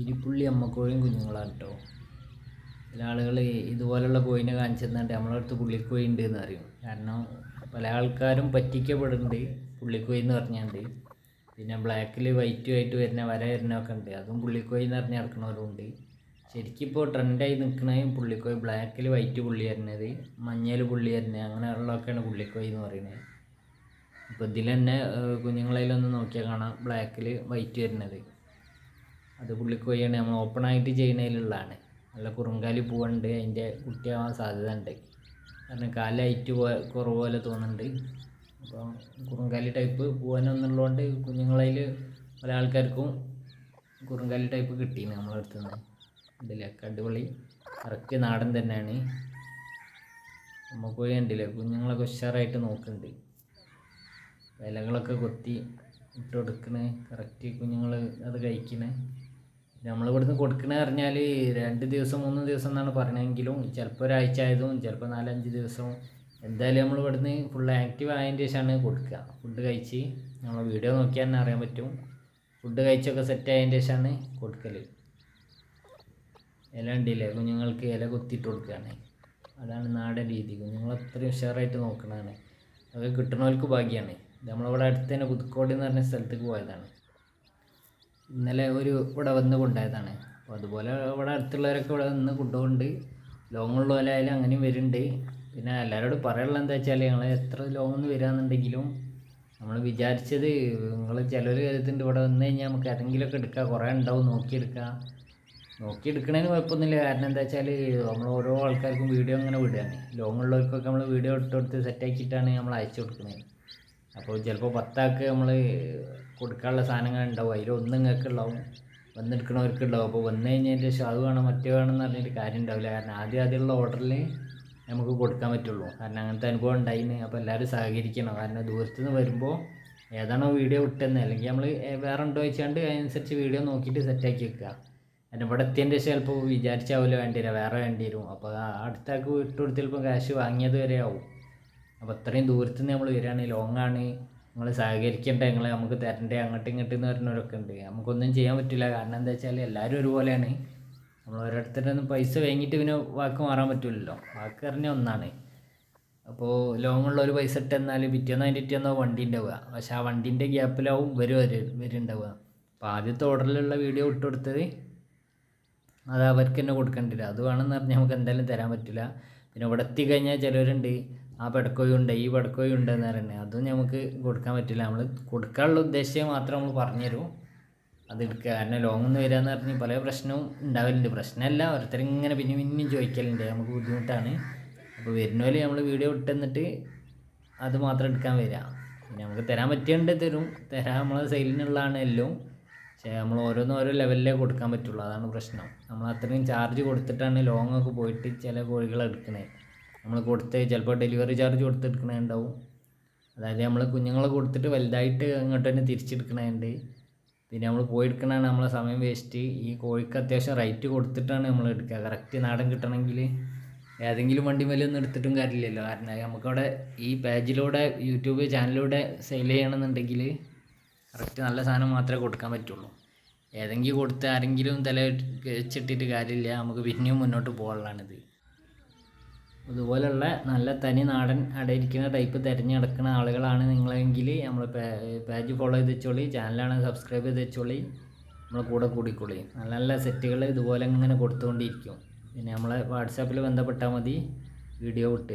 ഇരിപ്പുള്ളി അമ്മക്കോഴിയും കുഞ്ഞുങ്ങളാണ് കേട്ടോ. ചില ആളുകൾ ഇതുപോലുള്ള കോഴിനെ കാണിച്ചു തന്നിട്ട് നമ്മളെ അടുത്ത് പുള്ളിക്കോഴി ഉണ്ട് എന്ന് അറിയും കാരണം പല ആൾക്കാരും പറ്റിക്കപ്പെടുന്നുണ്ട് പുള്ളിക്കോഴി എന്ന് പറഞ്ഞുകൊണ്ട് പിന്നെ ബ്ലാക്കിൽ വൈറ്റും ആയിട്ട് വരുന്ന വര വരുന്നൊക്കെ ഉണ്ട്. അതും പുള്ളിക്കോഴി എന്ന് പറഞ്ഞ് നടക്കുന്നവരും ഉണ്ട്. ശരിക്കും ഇപ്പോൾ ട്രെൻഡായി നിൽക്കുന്നതും പുള്ളിക്കോഴി ബ്ലാക്കിൽ വൈറ്റ് പുള്ളി വരുന്നത് മഞ്ഞൾ പുള്ളി വരുന്നത് അങ്ങനെയുള്ളതൊക്കെയാണ് പുള്ളിക്കോഴി എന്ന് പറയുന്നത്. ഇപ്പോൾ ഇതിൽ തന്നെ കുഞ്ഞുങ്ങളതിലൊന്ന് നോക്കിയാൽ കാണാം ബ്ലാക്കിൽ വൈറ്റ് വരുന്നത്. അത് പുള്ളിക്കോഴിയാണ് നമ്മൾ ഓപ്പണായിട്ട് ചെയ്യുന്നതിലുള്ളതാണ് നല്ല കുറുങ്കാലി പൂവുണ്ട് അതിന്റെ കുട്ടിയാവാൻ സാധ്യത ഉണ്ട് കാരണം കാൽ ഹൈറ്റ് പോ കുറവ് പോലെ തോന്നുന്നുണ്ട്. അപ്പം കുറുങ്കാലി ടൈപ്പ് പൂവനൊന്നുള്ളതുകൊണ്ട് കുഞ്ഞുങ്ങളതിൽ പല ആൾക്കാർക്കും കുറുങ്കാലി ടൈപ്പ് നമ്മളെ അടുത്ത് നിന്ന് ഇതിലൊക്കെ അടിപൊളി കറക്റ്റ് നാടൻ തന്നെയാണ്. നമുക്ക് കണ്ടില്ലേ കുഞ്ഞുങ്ങളൊക്കെ ഉഷാറായിട്ട് നോക്കുന്നുണ്ട് ഇലകളൊക്കെ കൊത്തി ഇട്ട് കൊടുക്കണേ കറക്റ്റ് കുഞ്ഞുങ്ങൾ അത് കഴിക്കണേ. നമ്മളിവിടുന്ന് കൊടുക്കണേ പറഞ്ഞാൽ രണ്ട് ദിവസം മൂന്ന് ദിവസം എന്നാണ് പറഞ്ഞതെങ്കിലും ചിലപ്പോൾ ഒരാഴ്ച ആയതും ചിലപ്പോൾ നാലഞ്ച് ദിവസവും എന്തായാലും നമ്മൾ ഇവിടുന്ന് ഫുൾ ആക്റ്റീവ് ആയതിന് ശേഷമാണ് കൊടുക്കുക. ഫുഡ് കഴിച്ച് നമ്മൾ വീഡിയോ നോക്കിയാൽ തന്നെ അറിയാൻ പറ്റും. ഫുഡ് കഴിച്ചൊക്കെ സെറ്റ് ആയതിന് ശേഷമാണ് കൊടുക്കൽ ഇല ഉണ്ടില്ലേ കുഞ്ഞുങ്ങൾക്ക് ഇല കൊത്തിയിട്ട് കൊടുക്കുകയാണ് അതാണ് നാടൻ രീതി. കുഞ്ഞുങ്ങൾ അത്രയും ഉഷാറായിട്ട് നോക്കണതാണ്. അതൊക്കെ കിട്ടണവർക്ക് ഭാഗ്യമാണ് നമ്മളിവിടെ അടുത്ത് തന്നെ പുതുക്കോട് എന്ന് പറഞ്ഞ സ്ഥലത്തേക്ക് പോയതാണ്. ഇന്നലെ ഒരു ഇവിടെ വന്ന് കൊണ്ടുപോയതാണ്. അപ്പോൾ അതുപോലെ ഇവിടെ അടുത്തുള്ളവരൊക്കെ ഇവിടെ വന്ന് കൊണ്ടുപോകുന്നുണ്ട്. ലോങ്ങ് ഉള്ളവരായാലും അങ്ങനെയും വരുന്നുണ്ട്. പിന്നെ എല്ലാവരോടും പറയാനുള്ളത് എന്താ വെച്ചാൽ ഞങ്ങൾ എത്ര ലോങ്ങിൽ നിന്ന് വരാമെന്നുണ്ടെങ്കിലും നമ്മൾ വിചാരിച്ചത് നിങ്ങൾ ചിലർ കരുതുന്നുണ്ട് ഇവിടെ വന്നു കഴിഞ്ഞാൽ നമുക്ക് ഏതെങ്കിലുമൊക്കെ എടുക്കാം. കുറേ ഉണ്ടാവും നോക്കിയെടുക്കാം. നോക്കിയെടുക്കണതിന് കുഴപ്പമൊന്നുമില്ല. കാരണം എന്താ വെച്ചാൽ നമ്മൾ ഓരോ ആൾക്കാർക്കും വീഡിയോ അങ്ങനെ വിടുകയാണ്. ലോങ്ങുള്ളവർക്കൊക്കെ നമ്മൾ വീഡിയോ ഇട്ട് കൊടുത്ത് സെറ്റാക്കിയിട്ടാണ് നമ്മൾ അയച്ചു കൊടുക്കുന്നത്. അപ്പോൾ ചിലപ്പോൾ പത്താൾക്ക് നമ്മൾ കൊടുക്കാനുള്ള സാധനങ്ങൾ ഉണ്ടാവും. അതിൽ ഒന്ന് നിങ്ങൾക്ക് ഉണ്ടാവും വന്നെടുക്കണവർക്ക് ഉണ്ടാവും അപ്പോൾ വന്നു കഴിഞ്ഞതിന്റെ ശേഷം അത് വേണം മറ്റേ വേണം എന്ന് പറഞ്ഞിട്ട് കാര്യം ഉണ്ടാവില്ല. കാരണം ആദ്യം ആദ്യമുള്ള ഓർഡറിൽ നമുക്ക് കൊടുക്കാൻ പറ്റുള്ളൂ. കാരണം അങ്ങനത്തെ അനുഭവം ഉണ്ടായിന്. അപ്പോൾ എല്ലാവരും സഹകരിക്കണം. കാരണം ദൂരത്തു നിന്ന് വരുമ്പോൾ ഏതാണോ വീഡിയോ വിട്ടെന്ന് അല്ലെങ്കിൽ നമ്മൾ വേറെ ഉണ്ടോ വെച്ചാണ്ട് അതിനനുസരിച്ച് വീഡിയോ നോക്കിയിട്ട് സെറ്റാക്കി വെക്കുക കാരണം ഇവിടെ എത്തിയതിന്റെ ശേഷം ചിലപ്പോൾ വിചാരിച്ചാവില്ല വേണ്ടി വരിക വേറെ വേണ്ടി വരും. അപ്പോൾ അടുത്താൾക്ക് വിട്ട് കൊടുത്ത് ക്യാഷ് വാങ്ങിയത് വരെ ആവും. അപ്പോൾ അത്രയും ദൂരത്ത് നിന്ന് നമ്മൾ വരികയാണ് ലോങ്ങാണ്. നിങ്ങൾ സഹകരിക്കേണ്ട? നിങ്ങൾ നമുക്ക് തരണ്ടേ? അങ്ങോട്ടും ഇങ്ങോട്ടും എന്ന് പറഞ്ഞവരൊക്കെ ഉണ്ട്. നമുക്കൊന്നും ചെയ്യാൻ പറ്റില്ല. കാരണം എന്താ വെച്ചാൽ എല്ലാവരും ഒരുപോലെയാണ്. നമ്മൾ ഓരോരുത്തരുടെ നിന്ന് പൈസ വാങ്ങിയിട്ട് പിന്നെ വാക്ക് മാറാൻ പറ്റില്ലല്ലോ വാക്ക് പറഞ്ഞ ഒന്നാണ്. അപ്പോൾ ലോങ്ങുള്ള ഒരു പൈസ ഇട്ടെന്നാൽ പിറ്റേന്നോ അതിന്റെ പിറ്റേന്നോ വണ്ടി ഉണ്ടാവുക പക്ഷെ ആ വണ്ടീന്റെ ഗ്യാപ്പിലാവും വരും വരും വരുന്നുണ്ടാവുക അപ്പോൾ ആദ്യത്തെ ഓർഡറിലുള്ള വീഡിയോ ഇട്ട് കൊടുത്തത് അത് അവർക്ക് തന്നെ കൊടുക്കേണ്ടില്ല അത് വേണമെന്ന് പറഞ്ഞാൽ നമുക്ക് എന്തായാലും തരാൻ പറ്റില്ല. പിന്നെ ഇവിടെ എത്തിക്കഴിഞ്ഞാൽ ചിലവരുണ്ട്. ആ പെടക്കോയുണ്ട് ഈ പെടക്കോയുണ്ട് എന്ന് പറയുന്നത്. അതും നമുക്ക് കൊടുക്കാൻ പറ്റില്ല. നമ്മൾ കൊടുക്കാനുള്ള ഉദ്ദേശം മാത്രം നമ്മൾ പറഞ്ഞുതരും. അത് എടുക്കുക കാരണം ലോങ് ഒന്ന് വരിക എന്ന് പറഞ്ഞ് പല പ്രശ്നവും ഉണ്ടാവലുണ്ട്. പ്രശ്നമല്ല ഓരോരുത്തരിങ്ങനെ പിന്നെ പിന്നെയും ചോദിക്കലുണ്ട്. നമുക്ക് ബുദ്ധിമുട്ടാണ്. അപ്പോൾ വരുന്നപോലെ നമ്മൾ വീഡിയോ ഇട്ടെന്നിട്ട് അത് മാത്രം എടുക്കാൻ വരിക പിന്നെ നമുക്ക് തരാൻ പറ്റിയുണ്ട് തരും. തരാൻ നമ്മളെ സെയിലിനുള്ളതാണ് എല്ലാം. പക്ഷേ നമ്മൾ ഓരോന്നും ഓരോ ലെവലിലേ കൊടുക്കാൻ പറ്റുള്ളൂ. അതാണ് പ്രശ്നം. നമ്മൾ അത്രയും ചാർജ് കൊടുത്തിട്ടാണ് ലോങ് ഒക്കെ പോയിട്ട് ചില കോഴികളെടുക്കുന്നത് നമ്മൾ കൊടുത്ത് ചിലപ്പോൾ ഡെലിവറി ചാർജ് കൊടുത്തെടുക്കണുണ്ടാവും. അതായത് നമ്മൾ കുഞ്ഞുങ്ങളെ കൊടുത്തിട്ട് വലുതായിട്ട് അങ്ങോട്ട് തന്നെ തിരിച്ചെടുക്കണുണ്ട്. പിന്നെ നമ്മൾ പോയി എടുക്കണതാണ് നമ്മളെ സമയം വേസ്റ്റ് ഈ കോഴിക്ക് അത്യാവശ്യം റൈറ്റ് കൊടുത്തിട്ടാണ് നമ്മൾ എടുക്കുക. കറക്റ്റ് നാടൻ കിട്ടണമെങ്കിൽ ഏതെങ്കിലും വണ്ടി മേലൊന്നും എടുത്തിട്ടും കാര്യമില്ലല്ലോ. കാരണം നമുക്കവിടെ ഈ പേജിലൂടെ യൂട്യൂബ് ചാനലിലൂടെ സെയിൽ ചെയ്യണമെന്നുണ്ടെങ്കിൽ കറക്റ്റ് നല്ല സാധനം മാത്രമേ കൊടുക്കാൻ പറ്റുള്ളൂ. ഏതെങ്കിലും കൊടുത്ത് ആരെങ്കിലും തല വെച്ചിട്ടിട്ട് കാര്യമില്ല. നമുക്ക് പിന്നെയും മുന്നോട്ട് പോകാനുള്ളതാണിത്. അതുപോലുള്ള നല്ല തനി നാടൻ അടയിരിക്കുന്ന ടൈപ്പ് തിരഞ്ഞെടുക്കുന്ന ആളുകളാണ് നിങ്ങളെങ്കിൽ നമ്മൾ പേജ് ഫോളോ ചെയ്ത് വെച്ചോളി ചാനലാണ് സബ്സ്ക്രൈബ് ചെയ്ത് വെച്ചോളി നമ്മളെ കൂടെ കൂടിക്കോളി. നല്ല നല്ല സെറ്റുകൾ ഇതുപോലെ ഇങ്ങനെ കൊടുത്തുകൊണ്ടിരിക്കും പിന്നെ നമ്മളെ വാട്സാപ്പിൽ ബന്ധപ്പെട്ടാൽ മതി വീഡിയോ വിട്ട്